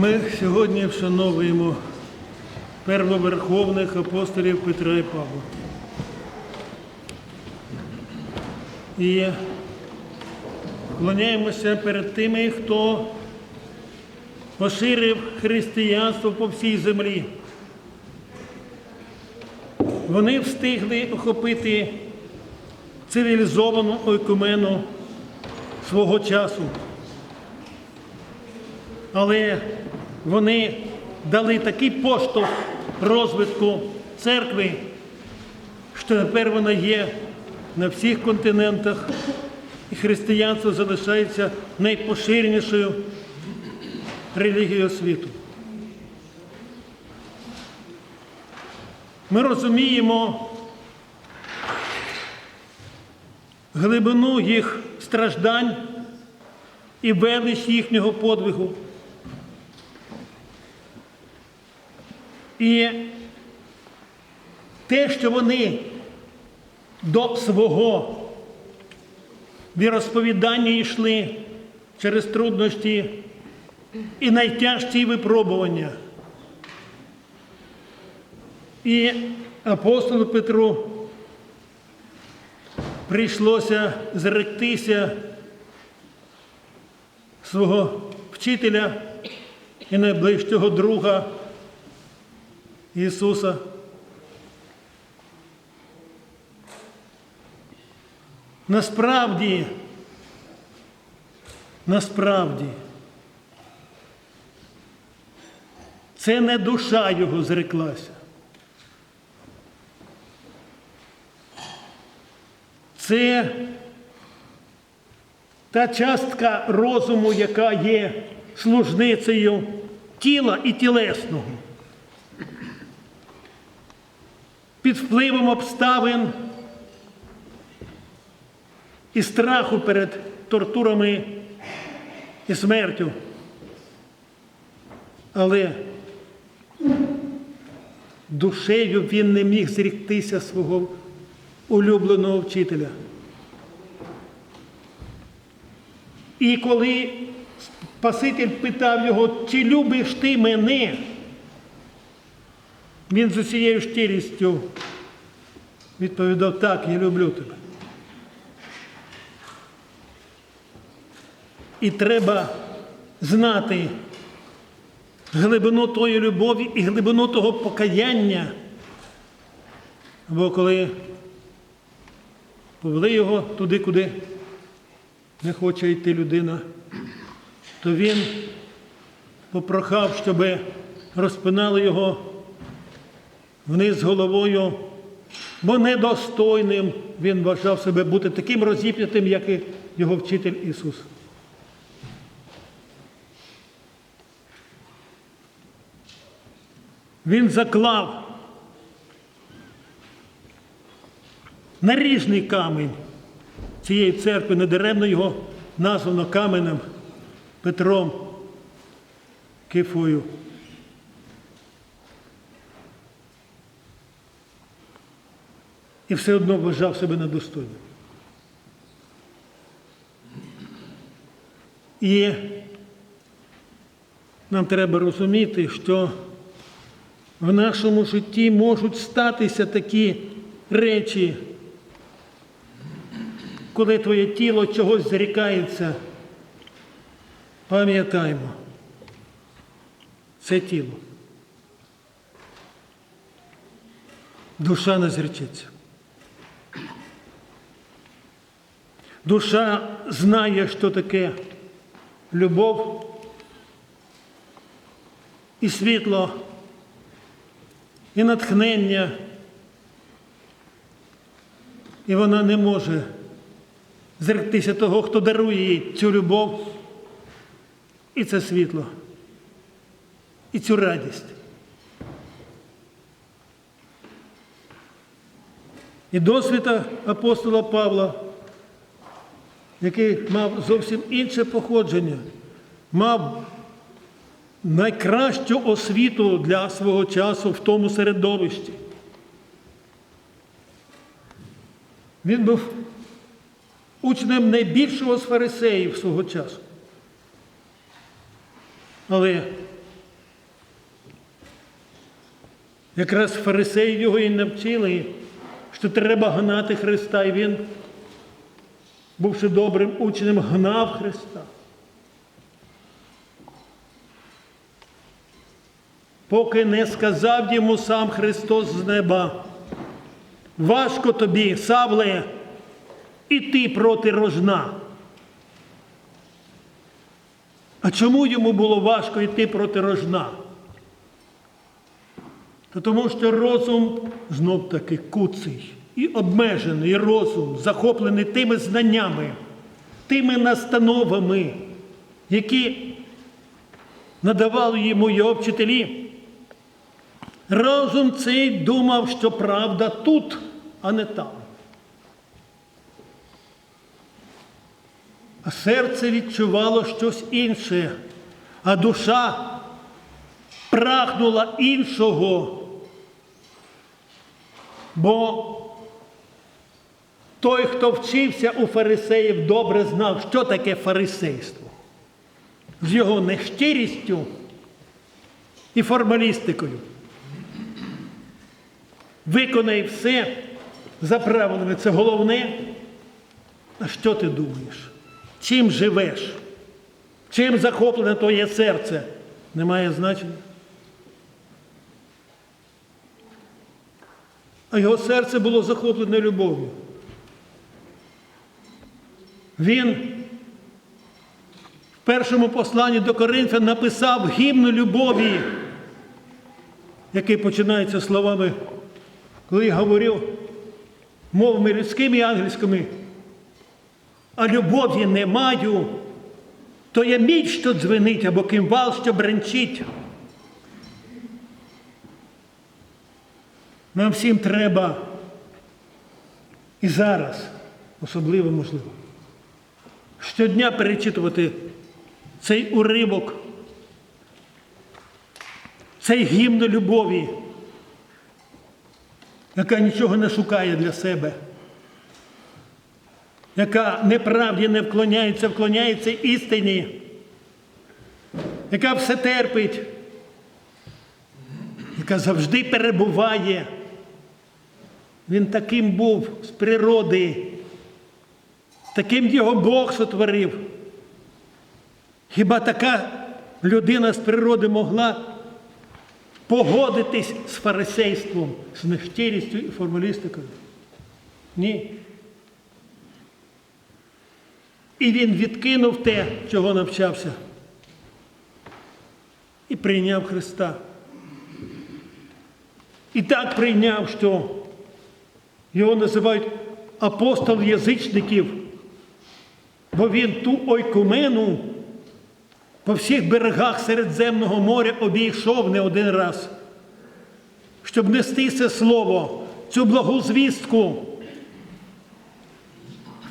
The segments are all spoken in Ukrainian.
Ми сьогодні вшановуємо первоверховних апостолів Петра і Павла. І вклоняємося перед тими, хто поширив християнство по всій землі. Вони встигли охопити цивілізовану ойкумену свого часу. Але вони дали такий поштовх розвитку церкви, що тепер вона є на всіх континентах, і християнство залишається найпоширенішою релігією світу. Ми розуміємо глибину їх страждань і велич їхнього подвигу. І те, що вони до свого віросповідання йшли через труднощі і найтяжчі випробування. І апостолу Петру прийшлося зректися свого вчителя і найближчого друга Ісуса. Насправді, насправді, це не душа його зреклася. Це та частка розуму, яка є служницею тіла і тілесного. Під впливом обставин і страху перед тортурами і смертю. Але душею він не міг зріктися свого улюбленого вчителя. І коли Спаситель питав його, чи любиш ти мене, він з усією щирістю відповідав, так, я люблю тебе. І треба знати глибину тої любові і глибину того покаяння. Бо коли повели його туди, куди не хоче йти людина, то він попрохав, щоб розпинали його вниз головою, бо недостойним він вважав себе бути таким розіп'ятим, як і його вчитель Ісус. Він заклав наріжний камінь цієї церкви, недаремно його названо каменем Петром Кифою. І все одно вважав себе недостойним. І нам треба розуміти, що в нашому житті можуть статися такі речі, коли твоє тіло чогось зрікається, пам'ятаємо, це тіло. Душа не зречеться. Душа знає, що таке любов і світло, і натхнення, і вона не може зректися того, хто дарує їй цю любов і це світло, і цю радість. І досвіда апостола Павла, який мав зовсім інше походження, мав найкращу освіту для свого часу в тому середовищі. Він був учнем найбільшого з фарисеїв свого часу. Але якраз фарисеї його і навчили, що треба гнати Христа, і він бувши добрим учнем, гнав Христа. Поки не сказав йому сам Христос з неба, важко тобі, Савле, іти проти рожна. А чому йому було важко йти проти рожна? Та тому що розум знов таки куций і обмежений розум, захоплений тими знаннями, тими настановами, які надавали йому його вчителі. Розум цей думав, що правда тут, а не там. А серце відчувало щось інше, а душа прагнула іншого. Бо той, хто вчився у фарисеїв, добре знав, що таке фарисейство. З його нещирістю і формалістикою. Виконай все за правилами. Це головне. А що ти думаєш? Чим живеш? Чим захоплене твоє серце? Немає значення. А його серце було захоплене любов'ю. Він в першому посланні до Коринфян написав гімн любові, який починається словами, коли я говорив мовами людськими і ангельськими, а любові не маю, то я міць, що дзвенить, або кимвал, що бренчить. Нам всім треба і зараз, особливо можливо, щодня перечитувати цей уривок, цей гімн любові, яка нічого не шукає для себе, яка неправді не вклоняється, вклоняється істині, яка все терпить, яка завжди перебуває. Він таким був з природи, таким його Бог сотворив. Хіба така людина з природи могла погодитись з фарисейством, з нещирістю і формалістикою? Ні. І він відкинув те, чого навчався, і прийняв Христа. І так прийняв, що його називають апостол язичників, бо він ту ойкумену по всіх берегах Середземного моря обійшов не один раз, щоб нести це слово, цю благу звістку.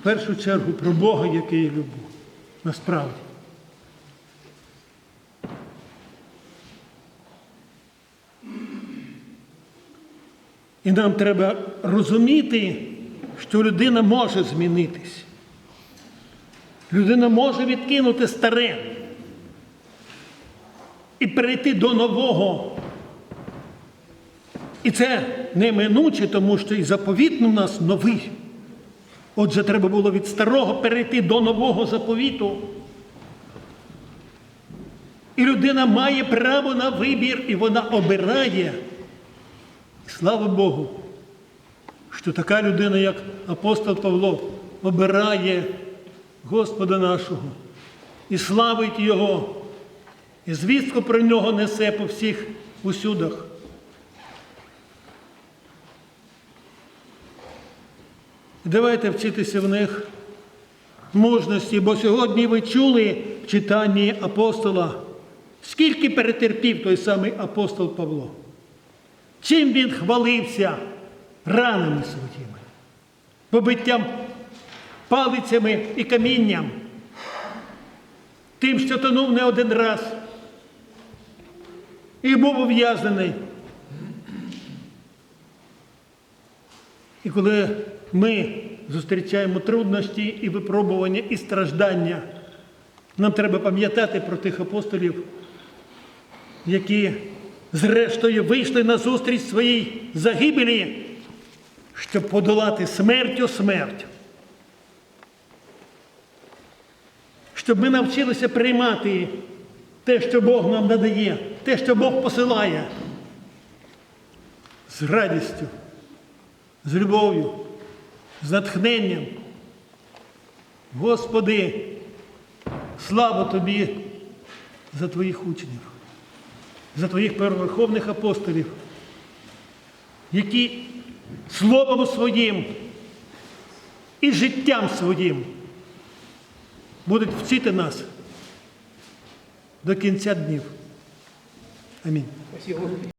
В першу чергу про Бога, який я люблю. Насправді. І нам треба розуміти, що людина може змінитись. Людина може відкинути старе і перейти до нового. І це неминуче, тому що і заповіт у нас новий. Отже, треба було від старого перейти до нового заповіту. І людина має право на вибір, і вона обирає. І слава Богу, що така людина, як апостол Павло, обирає Господа нашого і славить Його, і звістку про нього несе по всіх усюдах. Давайте вчитися в них мужності, бо сьогодні ви чули в читанні апостола, скільки перетерпів той самий апостол Павло. Чим він хвалився ранами своїми, побиттям палицями і камінням, тим, що тонув не один раз і був ув'язнений. І коли ми зустрічаємо труднощі і випробування, і страждання, нам треба пам'ятати про тих апостолів, які зрештою вийшли на зустріч своїй загибелі, щоб подолати смертю смерть. Щоб ми навчилися приймати те, що Бог нам надає, те, що Бог посилає, з радістю, з любов'ю, з натхненням. Господи, слава Тобі за Твоїх учнів, за Твоїх первоверховних апостолів, які словом своїм і життям своїм будуть вчити нас до кінця днів. Амінь.